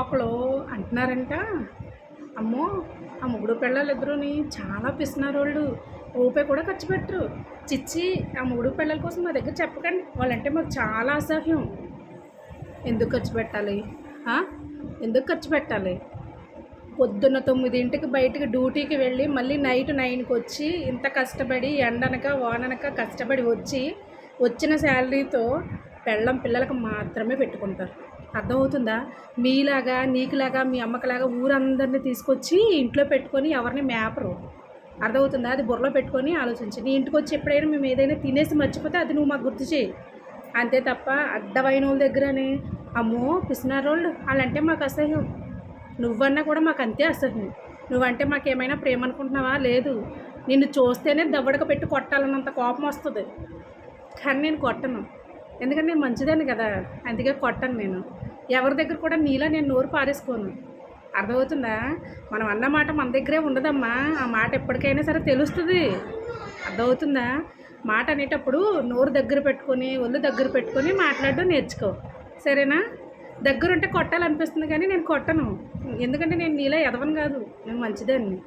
ఒకళ్ళు అంటున్నారంట అమ్మో ఆ ముగ్గురు పిల్లలు ఇద్దరుని చాలా పిస్తున్నారు వాళ్ళు. రూపాయి కూడా ఖర్చు పెట్టరు. చిచ్చి ఆ మూడు పిల్లల కోసం మా దగ్గర చెప్పకండి. వాళ్ళంటే మాకు చాలా అసహ్యం. ఎందుకు ఖర్చు పెట్టాలి? ఎందుకు ఖర్చు పెట్టాలి? పొద్దున్న తొమ్మిదింటికి బయటకు డ్యూటీకి వెళ్ళి మళ్ళీ నైట్ నైన్కి వచ్చి ఇంత కష్టపడి ఎండనక వాననక కష్టపడి వచ్చి వచ్చిన శాలరీతో పెళ్ళం పిల్లలకు మాత్రమే పెట్టుకుంటారు. అర్థమవుతుందా? మీలాగా నీకులాగా మీ అమ్మకలాగా ఊరందరినీ తీసుకొచ్చి ఇంట్లో పెట్టుకొని ఎవరిని మేపరు. అర్థమవుతుందా? అది బుర్రలో పెట్టుకొని ఆలోచించి. నీ ఇంటికి వచ్చి ఎప్పుడైనా మేము ఏదైనా తినేసి మర్చిపోతే అది నువ్వు మాకు గుర్తు చేయి. అంతే తప్ప అడ్డమైన వాళ్ళ దగ్గరనే. అమ్మో పిసినారోళ్ళు వాళ్ళంటే మాకు అసహ్యం. నువ్వన్నా కూడా మాకు అంతే అసహ్యం. నువ్వంటే మాకేమైనా ప్రేమ అనుకుంటున్నావా? లేదు. నిన్ను చూస్తేనే దవ్వడక పెట్టి కొట్టాలన్నంత కోపం వస్తుంది. కానీ నేను కొట్టను. ఎందుకంటే నేను మంచిదాన్ని కదా అందుకే కొట్టను నేను. ఎవరి దగ్గర కూడా నీలా నేను నోరు పారేసుకోను. అర్థమవుతుందా? మనం అన్న మాట మన దగ్గరే ఉండదమ్మా. ఆ మాట ఎప్పటికైనా సరే తెలుస్తుంది. అర్థమవుతుందా? మాట అనేటప్పుడు నోరు దగ్గర పెట్టుకొని ఒళ్ళు దగ్గర పెట్టుకొని మాట్లాడడం నేర్చుకో. సరేనా? దగ్గరుంటే కొట్టాలనిపిస్తుంది కానీ నేను కొట్టను. ఎందుకంటే నేను నీలా ఎదవను కాదు. నేను మంచిదాన్ని.